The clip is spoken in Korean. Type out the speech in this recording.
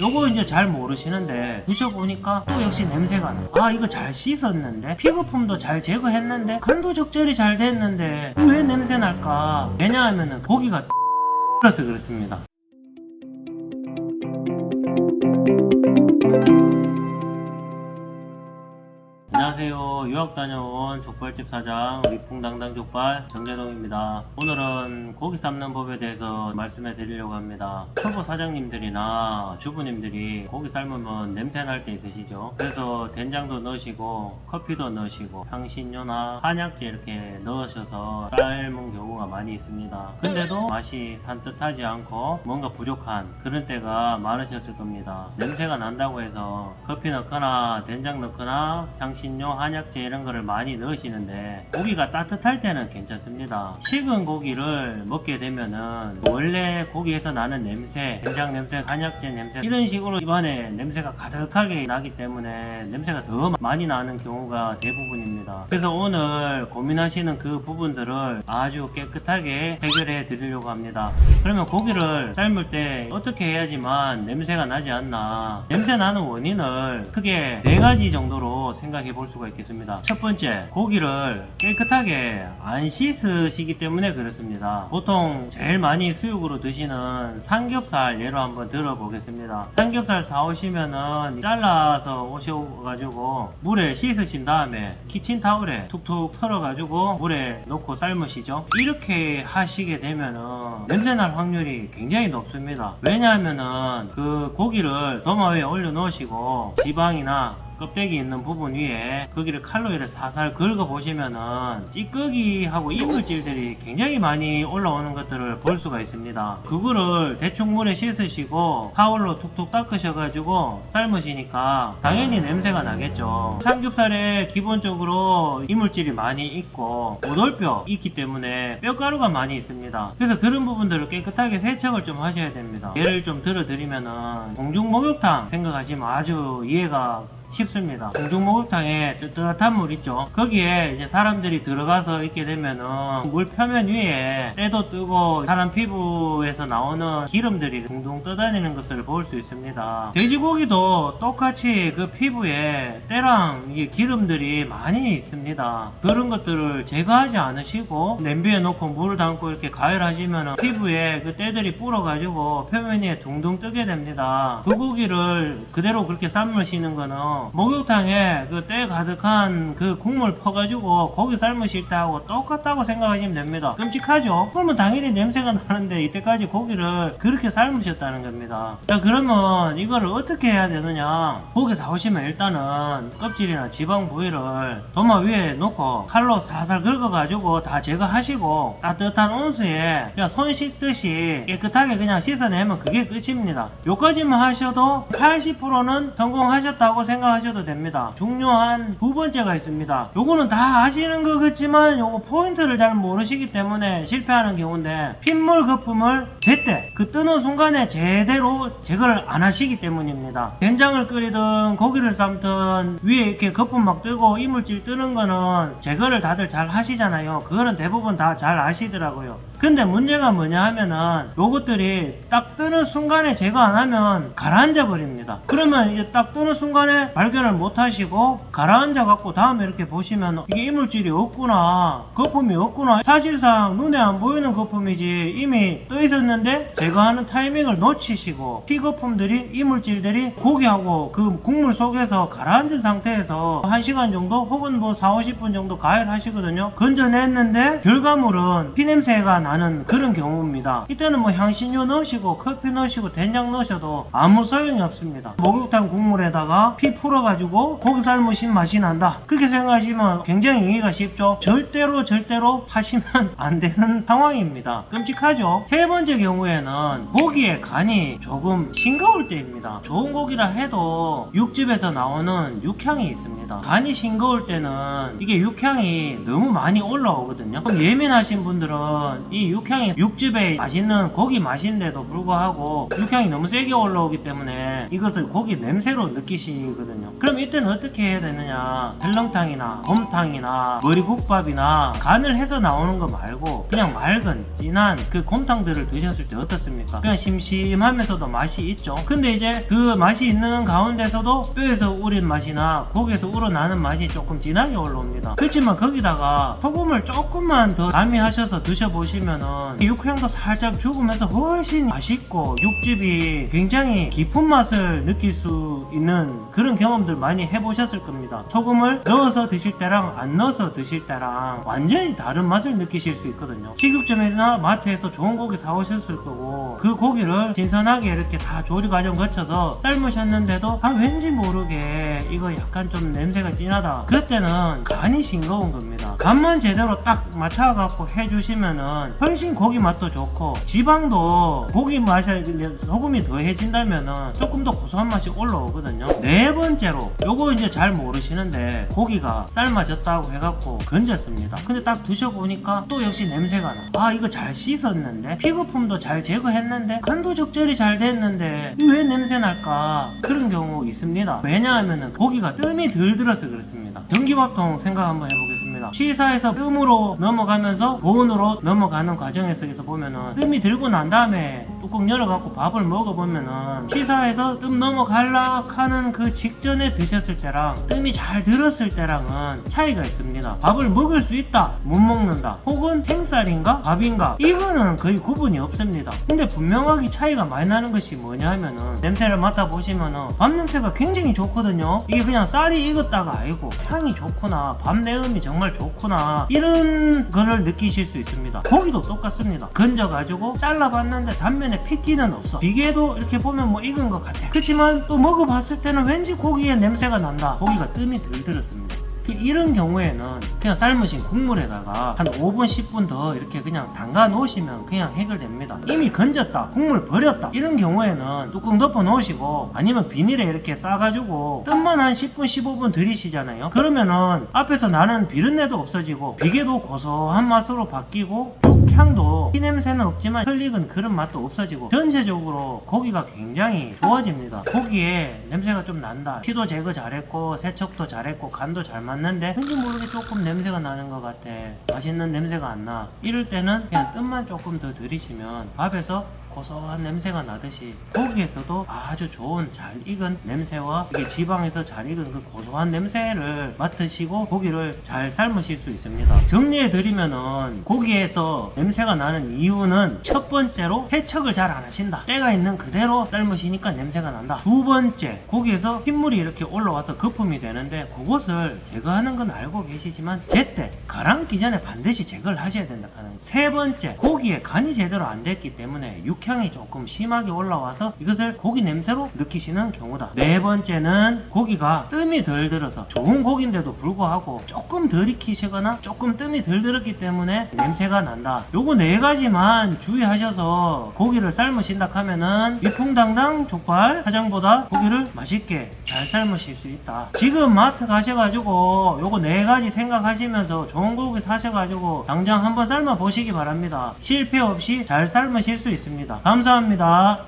요거 이제 잘 모르시는데 드셔보니까 또 역시 냄새가 나. 아 이거 잘 씻었는데 피거품도 잘 제거했는데 간도 적절히 잘 됐는데 왜 냄새 날까? 왜냐하면은 고기가 그래서 그렇습니다. 안녕하세요. 유학 다녀온 족발집 사장 위풍당당 족발 정재동입니다. 오늘은 고기 삶는 법에 대해서 말씀해 드리려고 합니다. 초보 사장님들이나 주부님들이 고기 삶으면 냄새 날 때 있으시죠? 그래서 된장도 넣으시고 커피도 넣으시고 향신료나 한약재 이렇게 넣으셔서 삶은 경우가 많이 있습니다. 근데도 맛이 산뜻하지 않고 뭔가 부족한 그런 때가 많으셨을 겁니다. 냄새가 난다고 해서 커피 넣거나 된장 넣거나 향신 료, 한약재 이런 거를 많이 넣으시는데 고기가 따뜻할 때는 괜찮습니다. 식은 고기를 먹게 되면은 원래 고기에서 나는 냄새, 된장 냄새, 한약재 냄새 이런 식으로 입안에 냄새가 가득하게 나기 때문에 냄새가 더 많이 나는 경우가 대부분입니다. 그래서 오늘 고민하시는 그 부분들을 아주 깨끗하게 해결해 드리려고 합니다. 그러면 고기를 삶을 때 어떻게 해야지만 냄새가 나지 않나 냄새 나는 원인을 크게 네 가지 정도로 생각해 볼 수가 있겠습니다. 첫 번째 고기를 깨끗하게 안 씻으시기 때문에 그렇습니다. 보통 제일 많이 수육으로 드시는 삼겹살 예로 한번 들어보겠습니다. 삼겹살 사오시면은 잘라서 오셔가지고 물에 씻으신 다음에 키친타올에 툭툭 털어가지고 물에 넣고 삶으시죠. 이렇게 하시게 되면은 냄새 날 확률이 굉장히 높습니다. 왜냐하면은 그 고기를 도마 위에 올려 놓으시고 지방이나 껍데기 있는 부분 위에 거기를 칼로 이렇게 살살 긁어 보시면은 찌꺼기하고 이물질들이 굉장히 많이 올라오는 것들을 볼 수가 있습니다. 그거를 대충 물에 씻으시고 타올로 툭툭 닦으셔가지고 삶으시니까 당연히 냄새가 나겠죠. 삼겹살에 기본적으로 이물질이 많이 있고 오돌뼈 있기 때문에 뼈가루가 많이 있습니다. 그래서 그런 부분들을 깨끗하게 세척을 좀 하셔야 됩니다. 예를 좀 들어드리면은 공중 목욕탕 생각하시면 아주 이해가 쉽습니다. 공중 목욕탕에 뜨뜻한 물 있죠. 거기에 이제 사람들이 들어가서 있게 되면은 물 표면 위에 때도 뜨고 사람 피부에서 나오는 기름들이 둥둥 떠다니는 것을 볼 수 있습니다. 돼지고기도 똑같이 그 피부에 때랑 이게 기름들이 많이 있습니다. 그런 것들을 제거하지 않으시고 냄비에 넣고 물을 담고 이렇게 가열하시면은 피부에 그 때들이 불어가지고 표면에 둥둥 뜨게 됩니다. 그 고기를 그대로 그렇게 삶으시는 거는 목욕탕에 그 때 가득한 그 국물 퍼가지고 고기 삶으실 때하고 똑같다고 생각하시면 됩니다. 끔찍하죠? 그러면 당연히 냄새가 나는데 이때까지 고기를 그렇게 삶으셨다는 겁니다. 자, 그러면 이거를 어떻게 해야 되느냐? 고기 사오시면 일단은 껍질이나 지방 부위를 도마 위에 놓고 칼로 살살 긁어가지고 다 제거하시고 따뜻한 온수에 그냥 손 씻듯이 깨끗하게 그냥 씻어내면 그게 끝입니다. 요까지만 하셔도 80%는 성공하셨다고 생각 하셔도 됩니다. 중요한 두 번째가 있습니다. 요거는 다 아시는 것 같지만 요거 포인트를 잘 모르시기 때문에 실패하는 경우인데 핏물 거품을 제때 그 뜨는 순간에 제대로 제거를 안 하시기 때문입니다. 된장을 끓이든 고기를 삶든 위에 이렇게 거품 막 뜨고 이물질 뜨는 거는 제거를 다들 잘 하시잖아요. 그거는 대부분 다 잘 아시더라고요. 근데 문제가 뭐냐 하면은 요것들이 딱 뜨는 순간에 제거 안 하면 가라앉아 버립니다. 그러면 이제 딱 뜨는 순간에 발견을 못 하시고 가라앉아 갖고 다음에 이렇게 보시면 이게 이물질이 없구나 거품이 없구나. 사실상 눈에 안 보이는 거품이지 이미 떠 있었는데 제거하는 타이밍을 놓치시고 피거품들이 이물질들이 고기하고 그 국물 속에서 가라앉은 상태에서 1시간 정도 혹은 뭐 4, 50분 정도 가열하시거든요. 건져냈는데 결과물은 피냄새가 나는 그런 경우입니다. 이때는 뭐 향신료 넣으시고 커피 넣으시고 된장 넣으셔도 아무 소용이 없습니다. 목욕탕 국물에다가 피풀 어가지고 고기 삶으신 맛이 난다. 그렇게 생각하시면 굉장히 이해가 쉽죠. 절대로 절대로 하시면 안 되는 상황입니다. 끔찍하죠? 세 번째 경우에는 고기의 간이 조금 싱거울 때입니다. 좋은 고기라 해도 육즙에서 나오는 육향이 있습니다. 간이 싱거울 때는 이게 육향이 너무 많이 올라오거든요. 예민하신 분들은 이 육향이 육즙에 맛있는 고기 맛인데도 불구하고 육향이 너무 세게 올라오기 때문에 이것을 고기 냄새로 느끼시거든요 되거든요. 그럼 이때는 어떻게 해야 되느냐? 설렁탕이나 곰탕이나 머리국밥이나 간을 해서 나오는 거 말고 그냥 맑은 진한 그 곰탕들을 드셨을 때 어떻습니까? 그냥 심심하면서도 맛이 있죠. 근데 이제 그 맛이 있는 가운데서도 뼈에서 우린 맛이나 고기에서 우러나는 맛이 조금 진하게 올라옵니다. 그렇지만 거기다가 소금을 조금만 더 가미하셔서 드셔보시면은 육향도 살짝 죽으면서 훨씬 맛있고 육즙이 굉장히 깊은 맛을 느낄 수 있는 그런 경험들 많이 해보셨을 겁니다. 소금을 넣어서 드실 때랑 안 넣어서 드실 때랑 완전히 다른 맛을 느끼실 수 있거든요. 식육점이나 마트에서 좋은 고기 사오셨을 거고 그 고기를 신선하게 이렇게 다 조리 과정 거쳐서 삶으셨는데도 아 왠지 모르게 이거 약간 좀 냄새가 진하다. 그때는 간이 싱거운 겁니다. 간만 제대로 딱 맞춰갖고 해주시면은 훨씬 고기 맛도 좋고 지방도 고기 맛에 소금이 더해진다면은 조금 더 고소한 맛이 올라오거든요. 네번 째로 요거 이제 잘 모르시는데 고기가 삶아졌다고 해갖고 건졌습니다. 근데 딱 드셔보니까 또 역시 냄새가 나. 아 이거 잘 씻었는데 피거품도 잘 제거했는데 간도 적절히 잘 됐는데 이왜 냄새 날까 그런 경우 있습니다. 왜냐하면은 고기가 뜸이 덜 들어서 그렇습니다. 전기밥통 생각 한번 해보겠습니다. 취사에서 뜸으로 넘어가면서 보온으로 넘어가는 과정에서 보면은 뜸이 들고 난 다음에 뚜껑 열어갖고 밥을 먹어보면은 취사에서 뜸 넘어갈라 하는 그 직전에 드셨을 때랑 뜸이 잘 들었을 때랑은 차이가 있습니다. 밥을 먹을 수 있다, 못 먹는다. 혹은 생쌀인가 밥인가 이거는 거의 구분이 없습니다. 근데 분명하게 차이가 많이 나는 것이 뭐냐 하면은 냄새를 맡아보시면은 밥 냄새가 굉장히 좋거든요. 이게 그냥 쌀이 익었다가 아니고 향이 좋구나, 밥 내음이 정말 좋 구나 이런 거를 느끼실 수 있습니다. 고기도 똑같습니다. 건져가지고 잘라봤는데 단면에 핏기는 없어. 비계도 이렇게 보면 뭐 익은 것 같아. 그렇지만 또 먹어봤을 때는 왠지 고기의 냄새가 난다. 고기가 뜸이 덜 들었습니다. 이런 경우에는 그냥 삶으신 국물에다가 한 5분 10분 더 이렇게 그냥 담가 놓으시면 그냥 해결됩니다. 이미 건졌다 국물 버렸다 이런 경우에는 뚜껑 덮어 놓으시고 아니면 비닐에 이렇게 싸가지고 뜸만 한 10분 15분 들이시잖아요. 그러면은 앞에서 나는 비린내도 없어지고 비계도 고소한 맛으로 바뀌고 육 향도 피 냄새는 없지만 혈익은 그런 맛도 없어지고 전체적으로 고기가 굉장히 좋아집니다. 고기에 냄새가 좀 난다. 피도 제거 잘했고 세척도 잘했고 간도 잘 맞는데 왠지 모르게 조금 냄새가 나는 것 같아. 맛있는 냄새가 안 나. 이럴 때는 그냥 뜸만 조금 더 들이시면 밥에서 고소한 냄새가 나듯이 고기에서도 아주 좋은 잘 익은 냄새와 이게 지방에서 잘 익은 그 고소한 냄새를 맡으시고 고기를 잘 삶으실 수 있습니다. 정리해 드리면은 고기에서 냄새가 나는 이유는 첫 번째로 세척을 잘 안 하신다. 때가 있는 그대로 삶으시니까 냄새가 난다. 두 번째 고기에서 핏물이 이렇게 올라와서 거품이 되는데 그것을 제거하는 건 알고 계시지만 제때 가랑기 전에 반드시 제거를 하셔야 된다 하는 세 번째 고기에 간이 제대로 안 됐기 때문에 육 향이 조금 심하게 올라와서 이것을 고기 냄새로 느끼시는 경우다. 네 번째는 고기가 뜸이 덜 들어서 좋은 고기인데도 불구하고 조금 덜 익히시거나 조금 뜸이 덜 들었기 때문에 냄새가 난다. 요거 네 가지만 주의하셔서 고기를 삶으신다 하면은 위풍당당 족발 사장보다 고기를 맛있게 잘 삶으실 수 있다. 지금 마트 가셔가지고 요거 네 가지 생각하시면서 좋은 고기 사셔가지고 당장 한번 삶아 보시기 바랍니다. 실패 없이 잘 삶으실 수 있습 니다. 감사합니다